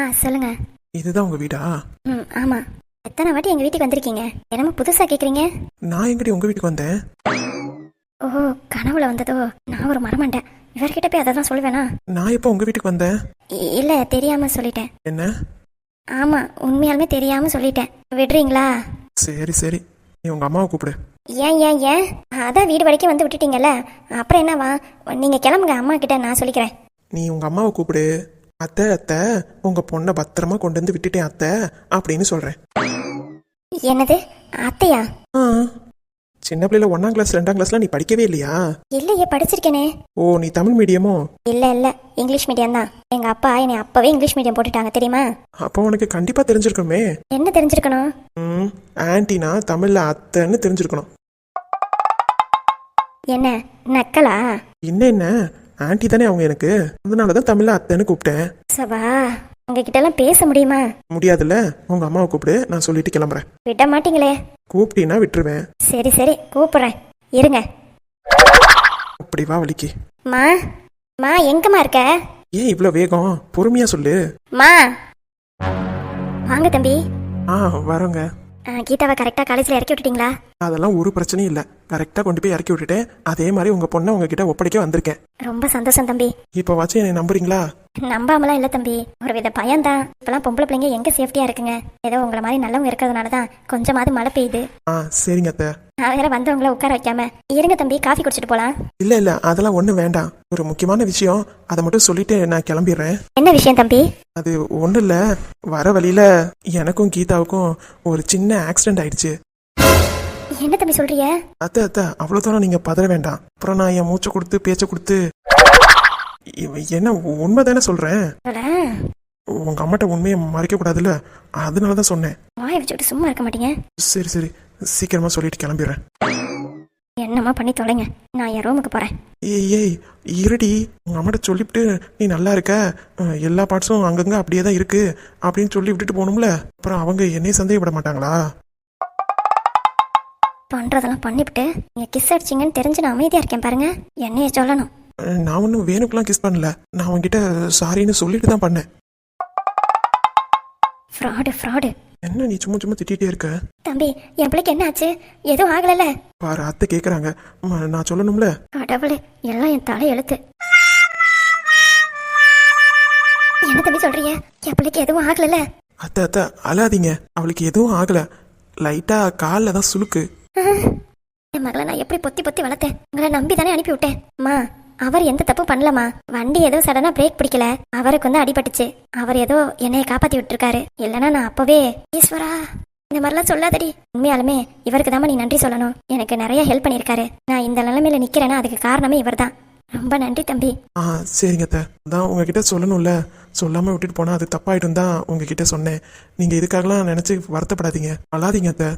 ஆ சொல்லுங்க. இதுதான் உங்க வீடா? ம் ஆமாம் எத்தனை வாட்டி எங்கள் வீட்டுக்கு வந்திருக்கீங்க? என்னமோ புதுசாக கேட்குறீங்க நான் எங்கடி உங்க வீட்டுக்கு வந்தேன்? ஓஹோ கனவுல வந்ததோ? நான் ஒரு மரமாண்டேன். இவர்கிட்ட போய் அதை தான் சொல்லுவேனா? நான் எப்போ உங்க வீட்டுக்கு வந்தேன்? இல்லை தெரியாமல் சொல்லிட்டேன். என்ன? ஆமாம் உண்மையாலுமே தெரியாமல் சொல்லிட்டேன். விடுறீங்களா? சரி சரி. நீ உங்க அம்மாவை கூப்பிடு. ஏன் ஏன் ஏன்? அதான் வீடு வரைக்கும் வந்து விட்டுட்டீங்கல்ல? அப்புறம் என்னவா? நீங்கள் கிளம்புங்க அம்மா கிட்ட நான் சொல்லிக்கிறேன். நீ உங்க அம்மாவை கூப்பிடு. அத்தை அத்தை உங்க பொண்ணை பத்திரமா கொண்டு வந்து விட்டுட்டேன் அத்தை அப்படின்னு சொல்றேன். என்னது? அத்தையா? ஆ. சின்ன பிள்ளைல ஒன்னாம் கிளாஸ் ரெண்டாம் கிளாஸ்லாம் நீ படிக்கவே இல்லையா? இல்லையே படிச்சிருக்கேனே. ஓ நீ தமிழ் மீடியமோ இல்லை இல்லை இங்கிலீஷ் மீடியம் தான். எங்கள் அப்பா என்னை அப்போவே இங்கிலீஷ் மீடியம் போட்டுட்டாங்க தெரியுமா? அப்போ உனக்கு கண்டிப்பா தெரிஞ்சிருக்கணுமே என்ன தெரிஞ்சிருக்கணும்? ம் ஆன்ட்டினா தமிழ்ல அத்தைன்னு தெரிஞ்சிருக்கணும். என்ன நக்கலா? என்ன என்ன? ஆன்ட்டி தானே அவங்க எனக்கு. அதனால தான் தமிழ்ல அத்தைன்னு கூப்பிட்டேன். சவா உங்ககிட்ட எல்லாம் பேச முடியுமா? முடியாதுல்ல? உங்க அம்மாவை கூப்பிடு நான் சொல்லிட்டு கிளம்புறேன். விட மாட்டீங்களே. கூப்பிட்டீன்னா விட்டுருவேன். சரி சரி கூப்பிடுறேன். இருங்க. அப்படி வா வலிக்கு. மா மா எங்கம்மா இருக்க? ஏன் இவ்வளோ வேகம்? பொறுமையா சொல்லு. மா. வாங்க தம்பி. ஆ வரோங்க. கீதாவை கரெக்டாக காலேஜில் இறக்கி விட்டுட்டீங்களா? அதெல்லாம் ஒரு பிரச்சனையும் இல்லை. கரெக்டாக கொண்டு போய் இறக்கி விட்டுட்டேன். அதே மாதிரி உங்க பொண்ணை உங்ககிட்ட ஒப்படைக்க வந்திருக்கேன். ரொம்ப சந்தோஷம் தம்பி. இப்போ வச்சு என்னை நம்புறீங்களா? நம்பாமலாம் இல்லை தம்பி. ஒரு வித பயம்தான். இப்பெல்லாம் பொம்பளை பிள்ளைங்க எங்கே சேஃப்டியாக இருக்குங்க? ஏதோ உங்களை மாதிரி நல்லவங்க இருக்கிறதுனால தான் கொஞ்சமாவது மழை பெய்யுது. ஆ சரிங்க அத்தை. நான் வேற வந்தவங்கள உட்கார வைக்காம. இருங்க தம்பி காஃபி குடிச்சிட்டு போலாம். இல்லை இல்லை அதெல்லாம் ஒன்றும் வேண்டாம். ஒரு முக்கியமான விஷயம். அதை மட்டும் சொல்லிட்டு நான் கிளம்பிடுறேன். என்ன விஷயம் தம்பி? அது ஒன்றும் இல்லை வர வழியில எனக்கும் கீதாவுக்கும் ஒரு சின்ன ஆக்சிடென்ட் ஆயிடுச்சு. என்ன தம்பி சொல்றீங்க? அத்தை அத்தை அவ்வளோ தூரம் நீங்கள் பதற வேண்டாம். அப்புறம் நான் என் மூச்சை கொடுத்து பேச்சை கொடுத்து என்ன உண்மை தானே சொல்கிறேன் உங்கள் அம்மாட்ட உண்மையை மறைக்க கூடாதுல்ல? அதனால தான் சொன்னேன். வாயை வச்சுக்கிட்டு சும்மா இருக்க மாட்டீங்க. சரி சரி சீக்கிரமா சொல்லிட்டு கிளம்பிடுறேன். என்னம்மா பண்ணி தொலைங்க? நான் என் ரூமுக்கு போறேன். ஏய் ஏய் இருடி. உங்க அம்மாட்ட சொல்லிவிட்டு நீ நல்லா இருக்க. எல்லா பார்ட்ஸும் அங்கங்க அப்படியே தான் இருக்கு. அப்படின்னு சொல்லி விட்டுட்டு போகணும்ல. அப்புறம் அவங்க என்னையும் சந்தேகப்பட மாட்டாங்களா? பண்றதெல்லாம் பண்ணிவிட்டு நீங்க கிஸ் அடிச்சீங்கன்னு தெரிஞ்சு நான் அமைதியா இருக்கேன் பாருங்க. என்னைய சொல்லணும். நான் ஒன்றும் வேணுக்கெல்லாம் கிஸ் பண்ணல. நான் அவன்கிட்ட சாரின்னு சொல்லிட்டு தான் பண்ணேன். Fraud fraud. என்ன நீ சும்மா சும்மா திட்டிகிட்டே இருக்க? தம்பி என் பிள்ளைக்கு என்ன ஆச்சு எதுவும் ஆகலல்ல? பாரு அத்தை கேட்குறாங்க நான் சொல்லணும்ல? கடவுளே எல்லாம் என் தலை எழுத்து. என்ன தம்பி சொல்றீங்க? என் பிள்ளைக்கு எதுவும் ஆகலல்ல? அத்தை அத்தை அழாதீங்க. அவளுக்கு எதுவும் ஆகலை. லைட்டாக காலில் தான் சுளுக்கு. என் மகளை நான் எப்படி பொத்தி பொத்தி வளர்த்தேன்? உங்களை நம்பி தானே அனுப்பி விட்டேன் அம்மா அவர் எந்த தப்பும் பண்ணலமா வண்டி ஏதோ சடனா பிரேக் பிடிக்கல. அவருக்கு வந்து அடிபட்டுச்சு. அவர் ஏதோ என்னைய காப்பாத்தி விட்டுருக்காரு. இல்லைன்னா நான் அப்பவே ஈஸ்வரா இந்த மாதிரிலாம் சொல்லாதடி. உண்மையாலுமே இவருக்கு தான் நீ நன்றி சொல்லணும். எனக்கு நிறைய ஹெல்ப் பண்ணியிருக்காரு. நான் இந்த நிலைமையில நிக்கிறேன்னா அதுக்கு காரணமே இவர்தான். ரொம்ப நன்றி தம்பி. ஆ சரிங்க அத்தை. அதான் உங்ககிட்ட சொல்லணும்ல. சொல்லாமல் விட்டுட்டு போனால் அது தப்பாயிடும் தான் உங்ககிட்ட சொன்னேன். நீங்கள் இதுக்காகலாம் நினச்சி வருத்தப்படாதீங்க. அழாதீங்க அத்தை.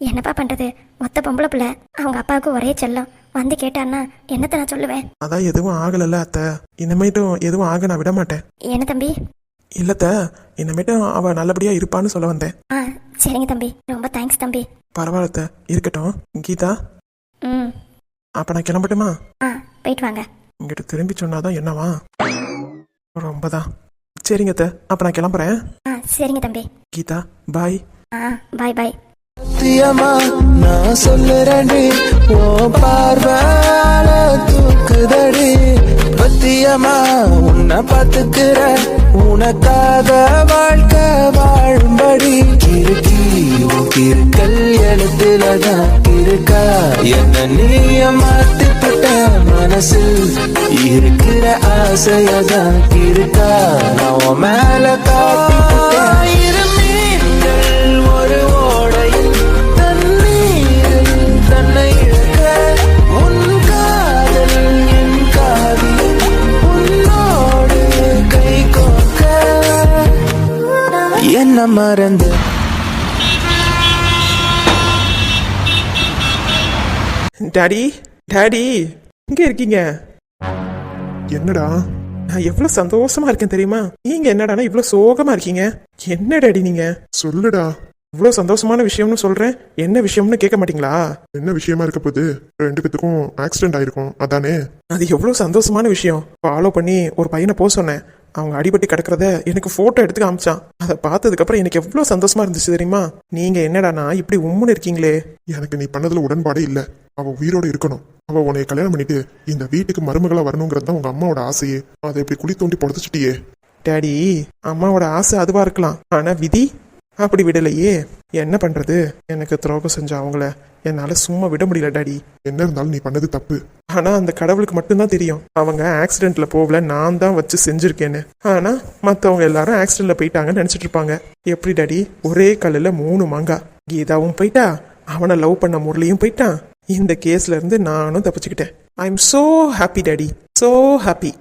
என்னப்பா பண்றது? ஒத்த பொம்பளை பிள்ளை. அவங்க அப்பாவுக்கு ஒரே செல்லம். வந்து கேட்டான்னா என்னத்த நான் சொல்லுவேன்? அதான் எதுவும் ஆகலைல்ல அத்தை. இனிமேட்டும் எதுவும் ஆக நான் விட மாட்டேன். என்ன தம்பி? இல்லத்த இனிமேட்டும் அவள் நல்லபடியாக இருப்பான்னு சொல்ல வந்தேன். ஆ சரிங்க தம்பி. ரொம்ப தேங்க்ஸ் தம்பி. பரவாயில்ல இருக்கட்டும். கீதா? ம். அப்போ நான் கிளம்பட்டுமா? ஆ போயிட்டு வாங்க. இங்கிட்ட திரும்பி சொன்னாதான் என்னவா? ரொம்ப தான் சரிங்க அத்தை. அப்போ நான் கிளம்புறேன். ஆ சரிங்க தம்பி. கீதா பாய் ஆ பாய் பாய் சத்தியமா நான் சொல்லுறேன்டி ஓ பார்வால தூக்குதடி. சத்தியமா உன்னை பார்த்துக்கிற உனக்காக வாழ்க்கை வாழும்படி. இருக்கி இருக்கல் கிருக்கல் எழுத்துலதான் இருக்கா? என்ன நீய மாத்திப்பட்ட மனசில் இருக்கிற ஆசையதான் இருக்கா? நான் மேல காத்திட்டேன் என்ன மறந்து டாடி டாடி இங்கே இருக்கீங்க? என்னடா? நான் எவ்வளவு சந்தோஷமா இருக்கேன் தெரியுமா? நீங்க என்னடானா இவ்வளவு சோகமா இருக்கீங்க? என்ன டாடி நீங்க? சொல்லுடா. இவ்வளவு சந்தோஷமான விஷயம்னு சொல்றேன். என்ன விஷயம்னு கேட்க மாட்டீங்களா? என்ன விஷயமா இருக்க போகுது? ரெண்டு பேத்துக்கும் ஆக்சிடென்ட் ஆயிருக்கும். அதானே? அது எவ்வளவு சந்தோஷமான விஷயம். ஃபாலோ பண்ணி ஒரு பையனை போக சொன்னேன். அவங்க அடிபட்டு கிடக்கிறத எனக்கு போட்டோ எடுத்து காமிச்சான். அதை பார்த்ததுக்கு அப்புறம் எனக்கு எவ்வளவு சந்தோஷமா இருந்துச்சு தெரியுமா? நீங்க என்னடானா இப்படி உம்முன்னு இருக்கீங்களே? எனக்கு நீ பண்ணதுல உடன்பாடே இல்ல. அவ உயிரோட இருக்கணும். அவ உன்னை கல்யாணம் பண்ணிட்டு இந்த வீட்டுக்கு மருமகளா வரணுங்கிறது தான் உங்க அம்மாவோட ஆசையே. அதை இப்படி குழி தோண்டி புதைச்சிட்டியே. டாடி அம்மாவோட ஆசை அதுவா இருக்கலாம். ஆனா விதி? அப்படி விடலையே. என்ன பண்றது? எனக்கு துரோகம் செஞ்ச அவங்கள என்னால சும்மா விட முடியல டாடி. என்ன இருந்தாலும் நீ பண்ணது தப்பு. ஆனா அந்த கடவுளுக்கு மட்டும்தான் தெரியும். அவங்க ஆக்சிடென்ட்ல போகல நான் தான் வச்சு செஞ்சிருக்கேன்னு. ஆனா மத்தவங்க எல்லாரும் ஆக்சிடென்ட்ல போயிட்டாங்கன்னு நினைச்சிட்டு இருப்பாங்க. எப்படி டாடி? ஒரே கல்லுல மூணு மாங்கா. கீதாவும் போயிட்டா? அவனை லவ் பண்ண முரளியும் போயிட்டான் இந்த கேஸ்ல இருந்து நானும் தப்பிச்சுக்கிட்டேன். I am so happy daddy. So happy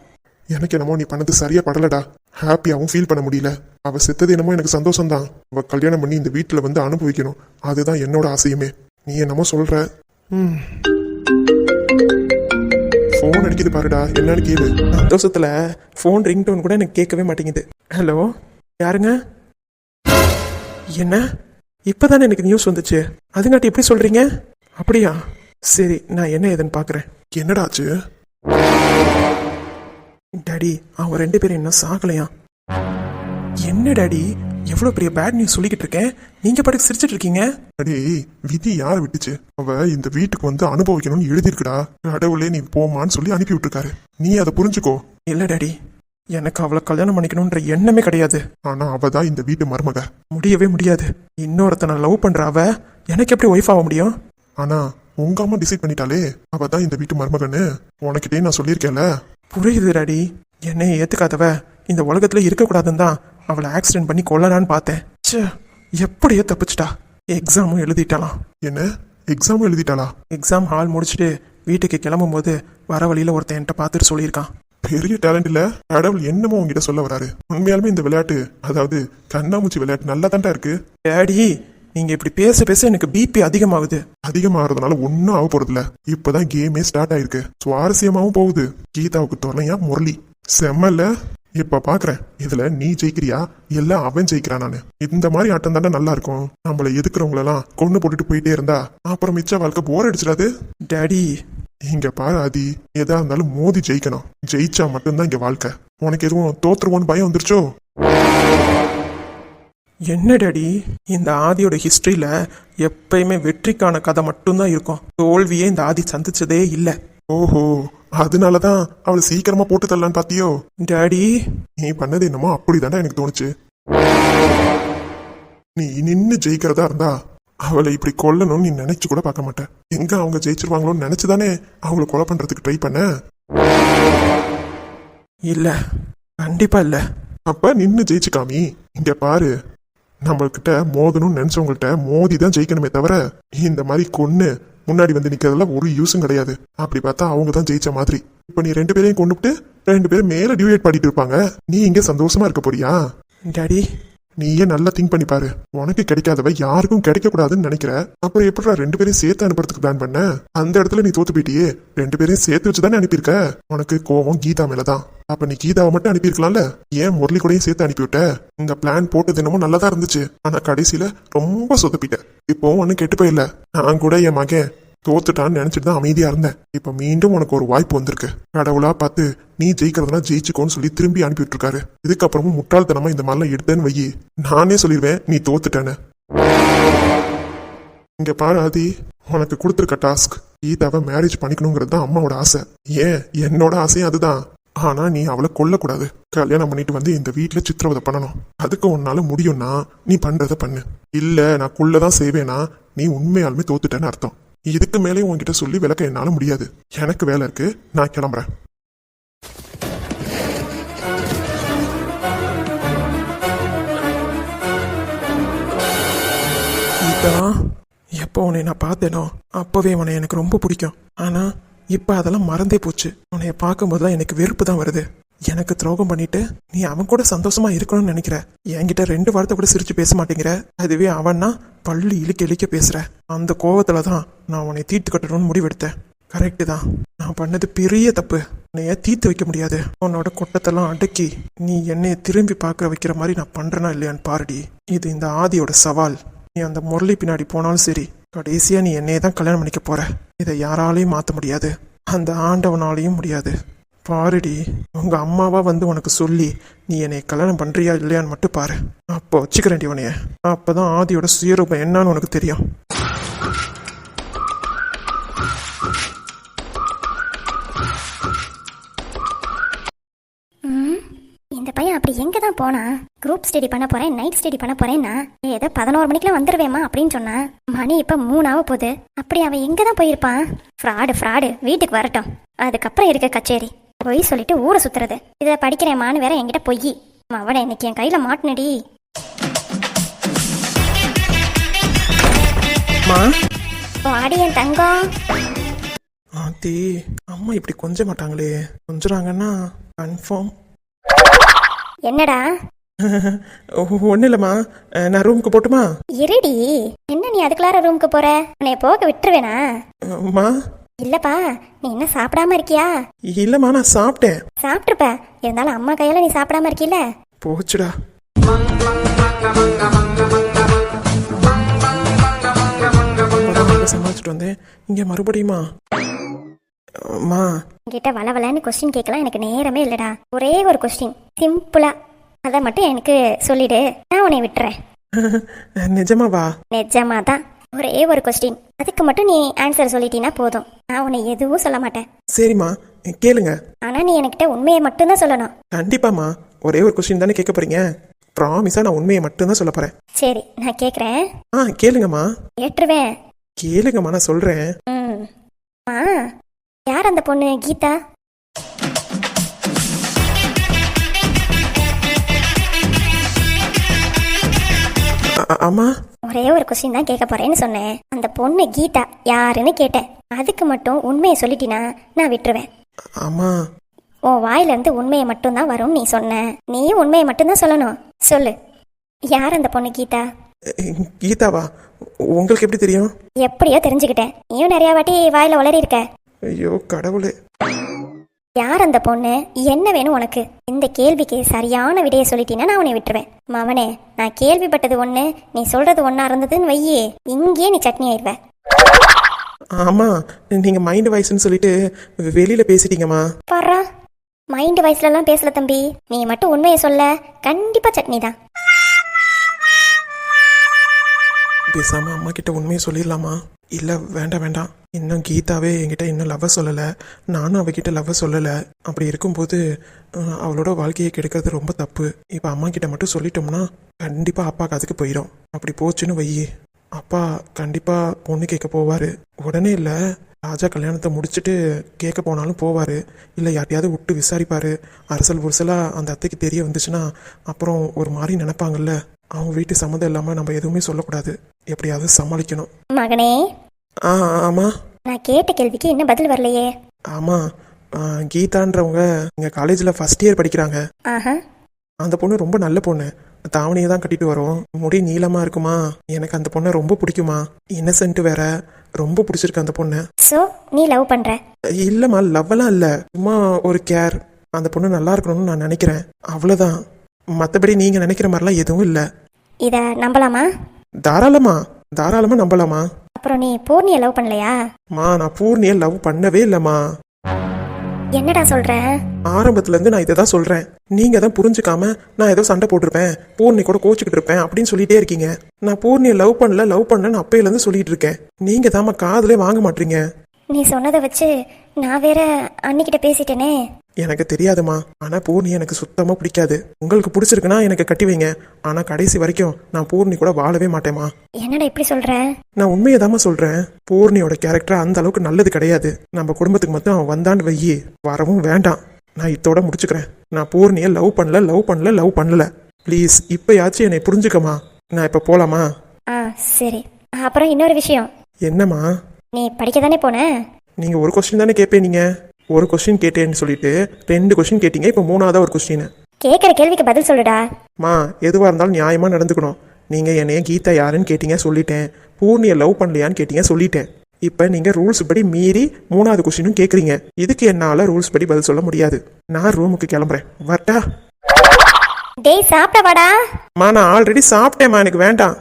எனக்கு என்னமோ நீ பண்ணது சரியா படலடா. ஹாப்பியாவும் ஃபீல் பண்ண முடியல. அவ செத்தது என்னமோ எனக்கு சந்தோஷம் தான் அவ கல்யாணம் பண்ணி இந்த வீட்டுல வந்து அனுபவிக்கணும். அதுதான் என்னோட ஆசையுமே. நீ என்னமோ சொல்ற. ம். ஃபோன் அடிக்குது பாருடா. என்னன்னு கேளு. சந்தோஷத்துல ஃபோன் ரிங்டோன் கூட எனக்கு கேட்கவே மாட்டேங்குது. ஹலோ யாருங்க? என்ன? இப்பதானே எனக்கு நியூஸ் வந்துச்சு. அதுங்காட்டி எப்படி சொல்றீங்க? அப்படியா? சரி நான் என்ன ஏதுன்னு பார்க்குறேன் என்னடா ஆச்சு? டாடி அவங்க ரெண்டு பேரும் இன்னும் சாகலையா என்ன டாடி? எவ்வளவு பெரிய பேட் நியூஸ் சொல்லிக்கிட்டு இருக்கேன்? நீங்க பாட்டுக்கு சிரிச்சிட்டு இருக்கீங்க? அடே விதி யாரை விட்டுச்சு? அவ இந்த வீட்டுக்கு வந்து அனுபவிக்கணும்னு எழுதியிருக்குடா. கடவுளே நீ போமான்னு சொல்லி அனுப்பி விட்டுருக்காரு நீ அதை புரிஞ்சுக்கோ. இல்ல டாடி. எனக்கு அவளை கல்யாணம் பண்ணிக்கணுன்ற எண்ணமே கிடையாது. ஆனா அவ தான் இந்த வீட்டு மருமக. முடியவே முடியாது. இன்னொருத்தனை லவ் பண்ற அவ எனக்கு எப்படி ஒய்ஃப் ஆக முடியும்? ஆனா உங்க அம்மா டிசைட் பண்ணிட்டாலே அவ தான் இந்த வீட்டு மருமகன்னு உனக்கிட்டே நான் சொல்லியிருக்கேன்ல. புரியுது டாடி. என்னை ஏத்துக்காதவ. இந்த உலகத்துல இருக்கக்கூடாதுன்னு தான் அவளை ஆக்சிடென்ட் பண்ணி கொல்லலான்னு பார்த்தேன். ச்சே எப்படியோ தப்பிச்சிட்டா. எக்ஸாமும் எழுதிட்டாலாம். என்ன? எக்ஸாம் எழுதிட்டாளா? எக்ஸாம் ஹால் முடிச்சுட்டு வீட்டுக்கு கிளம்பும் போது வர வழியில ஒருத்தன் என்கிட்ட பார்த்துட்டு சொல்லியிருக்கான். பெரிய டேலண்ட் இல்ல. கடவுள் என்னமோ உங்ககிட்ட சொல்ல வராரு. உண்மையாலுமே இந்த விளையாட்டு அதாவது கண்ணாமூச்சி விளையாட்டு நல்லா தான்டா இருக்கு. டாடி நீங்க இப்படி பேச பேச எனக்கு பிபி அதிகமாகுது. அதிகமாகறதுனால ஒன்னும் ஆக போறது இல்ல இப்பதான் கேமே ஸ்டார்ட் ஆயிருக்கு. சுவாரஸ்யமாவும் போகுது. கீதாவுக்கு துணையா முரளி. செம்மல்ல. இப்ப பாக்குறேன். இதுல நீ ஜெயிக்கிறியா? இல்ல அவன் ஜெயிக்கிறான் நானு. இந்த மாதிரி ஆட்டம் தானே நல்லா இருக்கும். நம்மள எதுக்குறவங்கள எல்லாம் கொண்டு போட்டுட்டு போயிட்டே இருந்தா அப்புறம் மிச்ச வாழ்க்கை போர் அடிச்சிடாது? டாடி இங்க பாரு ஆதி. எதா இருந்தாலும் மோதி ஜெயிக்கணும். ஜெயிச்சா மட்டும்தான் இங்க வாழ்க்கை. உனக்கு எதுவும் தோத்துருவோன்னு பயம் வந்துருச்சோ? என்ன டாடி இந்த ஆதியோட ஹிஸ்டரியில எப்பயுமே வெற்றிக்கான கதை மட்டும்தான் இருக்கும். தோல்வியே இந்த ஆதி சந்திச்சதே இல்ல. ஓஹோ அதனாலதான் அவளை சீக்கிரமா போட்டு தரலான்னு பாத்தியோ? டாடி. நீ பண்ணது என்னமோ அப்படிதான்டா எனக்கு தோணுச்சு. நீ நின்னு ஜெயிக்கிறதா இருந்தா அவளை இப்படி கொல்லணும்னு நீ நினைச்சு கூட பார்க்க மாட்ட. எங்க அவங்க ஜெயிச்சிருவாங்களோன்னு நினைச்சுதானே அவளை கொலை பண்றதுக்கு ட்ரை பண்ண? இல்ல. கண்டிப்பா இல்ல. அப்ப நின்னு ஜெயிச்சு காமி. இங்க பாரு. நம்மக்கிட்ட மோதணும்னு நினைச்சவங்கள்ட்ட மோதி தான் ஜெயிக்கணுமே தவிர இந்த மாதிரி கொன்று முன்னாடி வந்து நிற்கிறதெல்லாம் ஒரு யூஸும் கிடையாது. அப்படி பார்த்தா அவங்க தான் ஜெயிச்ச மாதிரி. இப்போ நீ ரெண்டு பேரையும் கொண்டுட்டு ரெண்டு பேரும் மேலே டிவைட் பாடிட்டு இருப்பாங்க. நீ இங்கே சந்தோஷமா இருக்க போறியா? டாடி நீயே நல்லா திங்க் பண்ணி பாரு. உனக்கு கிடைக்காதவ யாருக்கும் கிடைக்க கூடாதுன்னு நினைக்கிற. அப்புறம் எப்படிடா ரெண்டு பேரையும் சேர்த்து அனுப்புறதுக்கு பிளான் பண்ண? அந்த இடத்துல நீ தோத்து போயிட்டியே. ரெண்டு பேரையும் சேர்த்து வச்சு தானே அனுப்பியிருக்க? உனக்கு கோவம் கீதா மேலதான். அப்ப நீ கீதாவை மட்டும் அனுப்பியிருக்கலாம்ல? ஏன் முரளி கூடயும் சேர்த்து அனுப்பிவிட்ட? இந்த பிளான் போட்டது என்னமோ நல்லதா இருந்துச்சு. ஆனா கடைசியில ரொம்ப சொதப்பிட்ட. இப்போ ஒன்னும் கெட்டு போயிடல நான் கூட என் மகன் தோத்துட்டான்னு நினைச்சிட்டு தான் அமைதியா இருந்தேன். இப்ப மீண்டும் உனக்கு ஒரு வாய்ப்பு வந்திருக்கு. கடவுளா பார்த்து நீ ஜெயிக்கிறதுனா ஜெயிச்சுக்கோன்னு சொல்லி திரும்பி அனுப்பி விட்டுருக்காரு இதுக்கப்புறமும் முட்டாள்தனமா இந்த மாதிரிலாம் எடுத்தேன்னு வையி. நானே சொல்லிடுவேன் நீ தோத்துட்டேன்னு. இங்க பாரு ஆதி உனக்கு கொடுத்துருக்க டாஸ்க் கீதாவை மேரேஜ் பண்ணிக்கணுங்கிறது தான் அம்மாவோட ஆசை. ஏன்? என்னோட ஆசையும் அதுதான். ஆனா நீ அவளை கொல்லக்கூடாது. கல்யாணம் பண்ணிட்டு வந்து இந்த வீட்டுல சித்திரவதை பண்ணணும். அதுக்கு உன்னால முடியும்னா நீ பண்றத பண்ணு. இல்ல நான் குள்ளதான் செய்வேனா? நீ உண்மையாலுமே தோத்துட்டேன்னு அர்த்தம். இதுக்கு மேலே உன்கிட்ட சொல்லி விளக்க என்னால முடியாது. எனக்கு வேலை இருக்கு. நான் கிளம்புறேன். கீதா எப்போ உன்னை நான் பார்த்தேனோ அப்பவே உன்னை எனக்கு ரொம்ப பிடிக்கும். ஆனா இப்ப அதெல்லாம் மறந்தே போச்சு. உன்னைய பார்க்கும்போது தான் எனக்கு வெறுப்பு தான் வருது. எனக்கு துரோகம் பண்ணிட்டு நீ அவன் கூட சந்தோஷமா இருக்கணும்னு நினைக்கிற. என்கிட்ட ரெண்டு வார்த்தை கூட சிரிச்சு பேச மாட்டேங்கிற. அதுவே அவன்னா பள்ளி இழுக்க இழுக்க பேசுற. அந்த கோவத்தில் தான் நான் உன்னை தீர்த்து கட்டணும்னு முடிவெடுத்தேன். கரெக்டு தான். நான் பண்ணது பெரிய தப்பு. உன்னைய தீர்த்து வைக்க முடியாது. உன்னோட கொட்டத்தெல்லாம் அடக்கி நீ என்னைய திரும்பி பார்க்குற வைக்கிற மாதிரி நான் பண்றேனா இல்லையான்னு பாருடி. இது இந்த ஆதியோட சவால். நீ அந்த முரளி பின்னாடி போனாலும் சரி கடைசியாக நீ என்னையே தான் கல்யாணம் பண்ணிக்க போகிற இதை யாராலையும் மாற்ற முடியாது. அந்த ஆண்டவனாலையும் முடியாது. பாருடி உங்கள் அம்மாவா வந்து உனக்கு சொல்லி நீ என்னை கல்யாணம் பண்ணுறியா இல்லையான்னு மட்டும் பாரு. அப்போ வச்சுக்கிறேன்டி உனைய அப்பதான் ஆதியோட சுயரூபம் என்னன்னு உனக்கு தெரியும். ம், இந்த பையன் அப்படி எங்க தான் போனா? குரூப் ஸ்டடி பண்ண போறேன் நைட் ஸ்டடி பண்ண போறேன்னா ஏதோ பதினோரு மணிக்கெல்லாம் வந்துருவேமா அப்படின்னு சொன்னா மணி இப்ப மூணாவ போகுது. அப்படி அவன் எங்க தான் போயிருப்பான்? ஃப்ராடு ஃப்ராடு வீட்டுக்கு வரட்டும். அதுக்கப்புறம் இருக்க கச்சேரி. பொய் சொல்லிட்டு ஊரை சுத்துறது. இதை படிக்கிறேம்மான்னு வேற என்கிட்ட பொய். அவனை இன்னைக்கு என் கையில மாட்டினடி. வாடி என் தங்கம். ஆத்தி அம்மா இப்படி கொஞ்ச மாட்டாங்களே. கொஞ்சறாங்கன்னா கன்ஃபார்ம் என்னடா? ஒன்றும் இல்லைம்மா. நான் ரூமுக்கு போட்டுமா? இருடி. என்ன நீ அதுக்குள்ளார ரூமுக்கு போற? உன்னை போக விட்டுருவேனா? அம்மா? இல்லப்பா நீ என்ன சாப்பிடாம இருக்கியா? இல்லைம்மா நான் சாப்பிட்டேன். சாப்பிட்டுருப்ப. இருந்தாலும் அம்மா கையால நீ சாப்பிடாம இருக்கில போச்சுடா. சமாளிச்சுட்டு வந்தேன். இங்கே மறுபடியுமா? அம்மா. என்கிட்ட வளவலன்னு கொஸ்டின் கேட்கலாம். எனக்கு நேரமே இல்லடா. ஒரே ஒரு கொஸ்டின் சிம்பிளா அதை மட்டும் எனக்கு சொல்லிடு. நான் உன்னை விட்டுறேன். நிஜமாவா? நிஜமா தான் ஒரே ஒரு கொஸ்டின் அதுக்கு மட்டும் நீ ஆன்சர் சொல்லிட்டீன்னா போதும். நான் உன்னை எதுவும் சொல்ல மாட்டேன். சரிம்மா கேளுங்க. ஆனா நீ என்கிட்ட உண்மையை மட்டும்தான் சொல்லணும். கண்டிப்பாம்மா ஒரே ஒரு கொஸ்டின் தானே கேட்க போறீங்க? ப்ராமிஸா நான் உண்மையை மட்டும்தான் சொல்ல போறேன். சரி நான் கேட்குறேன் ஆ கேளுங்கம்மா. ஏற்றுவேன். கேளுங்கம்மா நான் சொல்றேன். ம். ஆ யார் அந்த பொண்ணு கீதா? அம்மா ஒரே ஒரு கொஸ்டின் தான் கேட்க போறேன்னு சொன்னேன். அந்த பொண்ணு கீதா யாருன்னு கேட்டேன். அதுக்கு மட்டும் உண்மையை சொல்லிட்டினா நான் விட்டுருவேன். அம்மா உன் வாயில இருந்து உண்மையை மட்டும்தான் வரும் நீ சொன்ன. நீயும் உண்மையை மட்டும்தான் சொல்லணும். சொல்லு. யார் அந்த பொண்ணு கீதா? கீதாவா? உங்களுக்கு எப்படி தெரியும்? எப்படியோ தெரிஞ்சுக்கிட்டேன். நீயும் நிறைய வாட்டி வாயில உளறி இருக்க ஐயோ கடவுளே. யார் அந்த பொண்ணு? என்ன வேணும் உனக்கு? இந்த கேள்விக்கு சரியான விடையை சொல்லிட்டீன்னா நான் உன்னை விட்டுருவேன். மவனே நான் கேள்விப்பட்டது ஒண்ணு நீ சொல்றது ஒண்ணா இருந்ததுன்னு வையே. இங்கேயே நீ சட்னி ஆயிடுவ. ஆமா நீங்க மைண்ட் வாய்ஸ்னு சொல்லிட்டு வெளியில பேசிட்டீங்கம்மா. பாரா மைண்ட் வயசுலலாம் பேசல தம்பி. நீ மட்டும் உண்மையை சொல்ல. கண்டிப்பா சட்னி தான். பேசாம அம்மா கிட்ட உண்மையை சொல்லிடலாமா? இல்லை வேண்டாம் வேண்டாம். இன்னும் கீதாவே என்கிட்ட இன்னும் லவ் சொல்லலை. நானும் அவகிட்ட லவ் சொல்லலை. அப்படி இருக்கும்போது அவளோட வாழ்க்கையை கெடுக்கிறது ரொம்ப தப்பு. இப்போ அம்மா கிட்ட மட்டும் சொல்லிட்டோம்னா கண்டிப்பாக அப்பா காதுக்கு போயிடும். அப்படி போச்சுன்னு வையி அப்பா கண்டிப்பாக பொண்ணு கேட்க போவார். உடனே இல்லை ராஜா கல்யாணத்தை முடிச்சுட்டு கேட்க போனாலும் போவார். இல்லை யார்ட்டையாவது விட்டு விசாரிப்பார். அரசல் புரசலா அந்த அத்தைக்கு தெரிய வந்துச்சுன்னா அப்புறம் ஒரு மாதிரி நினைப்பாங்கல்ல. அவங்க வீட்டு சம்மந்தம் இல்லாமல் நம்ம எதுவுமே சொல்லக்கூடாது. எப்படியாவது சமாளிக்கணும். மகனே. ஆ ஆமாம் நான் கேட்ட கேள்விக்கு இன்னும் பதில் வரலையே. ஆமாம் கீதான்றவங்க எங்கள் காலேஜில் ஃபஸ்ட் இயர் படிக்கிறாங்க. ஆஹா. அந்த பொண்ணு ரொம்ப நல்ல பொண்ணு. தாவணியை தான் கட்டிட்டு வரும். முடி நீளமாக இருக்குமா? எனக்கு அந்த பொண்ணை ரொம்ப பிடிக்குமா? இன்னசென்ட் வேற. ரொம்ப பிடிச்சிருக்கு அந்த பொண்ணை. சோ நீ லவ் பண்ற? இல்லைம்மா லவ்வெல்லாம் இல்லை. சும்மா ஒரு கேர் அந்த பொண்ணு நல்லா இருக்கணும்னு நான் நினைக்கிறேன். அவ்வளோதான் மற்றபடி நீங்கள் நினைக்கிற மாதிரிலாம் எதுவும் இல்லை. இத நம்பலாமா? தாராளமா. தாராளமாக நம்பலாமா. அப்புறம் நீ பூர்ணிய லவ் பண்ணலையா? மா நான் பூர்ணியை லவ் பண்ணவே இல்லைம்மா. என்னடா சொல்ற? ஆரம்பத்துல இருந்து நான் இதை தான் சொல்றேன். நீங்க தான் புரிஞ்சுக்காம நான் ஏதோ சண்டை போட்டிருப்பேன். பூர்ணி கூட கோச்சுக்கிட்டு இருப்பேன் அப்படின்னு சொல்லிட்டே இருக்கீங்க. நான் பூர்ணியை லவ் பண்ணல லவ் பண்ணலன்னு அப்பையில இருந்து சொல்லிட்டு இருக்கேன். நீங்க தாம்மா காதுலே வாங்க மாட்டீங்க. நீ சொன்னதை வச்சு நான் வேற அன்னிக்கிட்ட பேசிட்டேனே. எனக்கு தெரியாதுமா. ஆனா பூர்ணி எனக்கு சுத்தமா பிடிக்காது. உங்களுக்கு பிடிச்சிருக்குன்னா எனக்கு கட்டி வைங்க. ஆனா கடைசி வரைக்கும் நான் பூர்ணி கூட வாழவே மாட்டேமா என்னடா இப்படி சொல்ற? நான் உண்மையை தாம்மா சொல்றேன். பூர்ணியோட கேரக்டர் அந்த அளவுக்கு நல்லது கிடையாது. நம்ம குடும்பத்துக்கு மட்டும் அவன் வந்தான்னு வையி வரவும் வேண்டாம். நான் இத்தோட முடிச்சுக்கிறேன். நான் பூர்ணியை லவ் பண்ணல லவ் பண்ணல லவ் பண்ணல. ப்ளீஸ் இப்பயாச்சும் என்னை புரிஞ்சுக்கமா நான் இப்ப போலாமா? ஆ சரி. அப்புறம் இன்னொரு விஷயம். என்னம்மா? நீ படிக்க தானே போன? நீங்க ஒரு கொஸ்டின் தானே கேட்பேன் ஒரு கொஸ்டின் கேட்டேன்னு சொல்லிட்டு ரெண்டு கொஸ்டின் கேட்டீங்க இப்போ மூணாவதா ஒரு கொஸ்டின் கேட்குற கேள்விக்கு பதில் சொல்லுடா. மா எதுவாக இருந்தாலும் நியாயமாக நடந்துக்கணும். நீங்கள் என்னைய கீதா யாருன்னு கேட்டீங்க சொல்லிட்டேன். பூர்ணியை லவ் பண்ணலையான்னு கேட்டீங்க சொல்லிட்டேன். இப்போ நீங்கள் ரூல்ஸ் படி மீறி மூணாவது கொஸ்டினும் கேட்குறீங்க இதுக்கு என்னால் ரூல்ஸ் படி பதில் சொல்ல முடியாது. நான் ரூமுக்கு கிளம்புறேன். வரட்டா? டேய் சாப்பிட வாடா. மா நான் ஆல்ரெடி சாப்பிட்டேம்மா எனக்கு வேண்டாம்.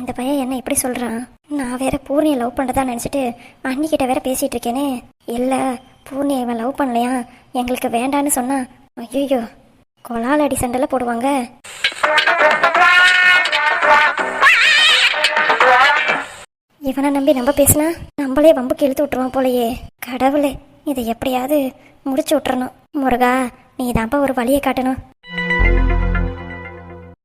இந்த பையன் என்ன இப்படி சொல்றான்? நான் வேற பூர்ணியை லவ் பண்றதா நினச்சிட்டு அன்னிக்கிட்ட வேற பேசிட்டு இருக்கேனே. இல்லை பூர்ணியை இவன் லவ் பண்ணலையா? எங்களுக்கு வேண்டான்னு சொன்னா. ஐயோ கொலால் அடி சண்டையில் போடுவாங்க. இவனை நம்பி நம்ம பேசினா நம்மளே வம்புக்கு இழுத்து விட்டுருவோம் போலையே. கடவுளே இதை எப்படியாவது முடிச்சு விட்டுறணும். முருகா நீ தான்ப்பா ஒரு வழியை காட்டணும்.